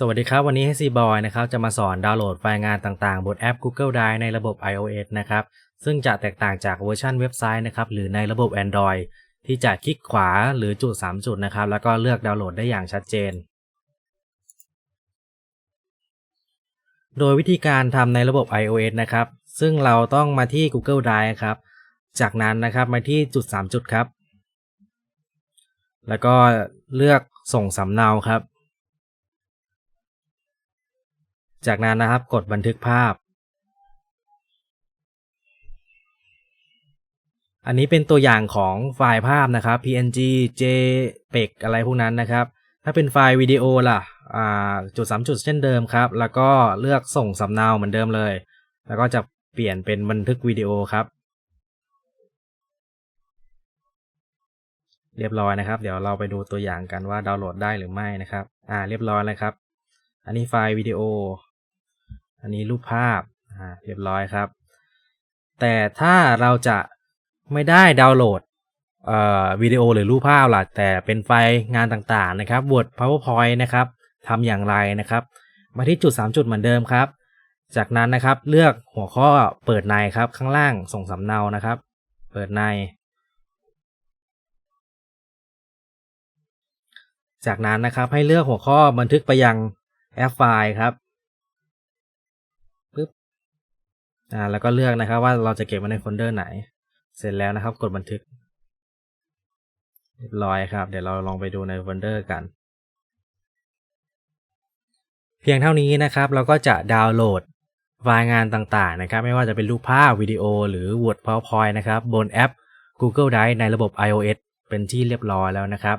สวัสดีครับ วันนี้ HC Boy นะครับจะมาสอนดาวน์โหลดไฟล์งานต่างๆ บนแอป Google Drive ในระบบ iOS นะครับซึ่งจะแตกต่างจากเวอร์ชันเว็บไซต์นะครับหรือในระบบ Android ที่จะคลิกขวาหรือจุด 3 จุดนะครับแล้วก็เลือกดาวน์โหลดได้อย่างชัดเจน โดยวิธีการทำในระบบ iOS นะครับซึ่งเราต้องมาที่ Google Drive ครับจากนั้นนะครับมาที่จุด 3 จุดครับ แล้วก็เลือกส่งสำเนาครับ จากนั้นนะครับกดบันทึกภาพ อันนี้เป็นตัวอย่างของไฟล์ภาพนะครับ PNG JPEG อะไรพวกนั้นนะครับ ถ้าเป็นไฟล์วิดีโอล่ะจุดสามจุดเช่นเดิมครับ แล้วก็เลือกส่งสำเนาเหมือนเดิมเลย แล้วก็จะเปลี่ยนเป็นบันทึกวิดีโอครับ เรียบร้อยนะครับ เดี๋ยวเราไปดูตัวอย่างกันว่าดาวน์โหลดได้หรือไม่นะครับ อ่า เรียบร้อยแล้วครับ อันนี้ไฟล์วิดีโอ อันนี้รูปภาพอ่าเรียบร้อยครับ แต่ถ้าเราจะไม่ได้ดาวน์โหลดวิดีโอหรือรูปภาพล่ะแต่เป็นไฟล์งานต่างๆนะครับ Word PowerPoint นะครับทำอย่างไรนะครับ มาที่จุด 3 จุดเหมือนเดิมครับ จากนั้นนะครับเลือกหัวข้อเปิดในครับข้างล่างส่งสำเนานะครับ เปิดใน จากนั้นนะครับให้เลือกหัวข้อบันทึกไปยังแอปไฟล์ครับ อ่าแล้วก็เลือกนะครับว่าเราจะเก็บไว้ในโฟลเดอร์ไหน เสร็จแล้วนะครับ กดบันทึกเรียบร้อยครับ เดี๋ยวเราลองไปดูในโฟลเดอร์กัน เพียงเท่านี้นะครับ เราก็จะดาวน์โหลดไฟล์งานต่างๆนะครับ ไม่ว่าจะเป็นรูปภาพวิดีโอ หรือ Word PowerPoint นะครับ บนแอป Google Drive ในระบบ iOS เป็นที่เรียบร้อยแล้วนะครับ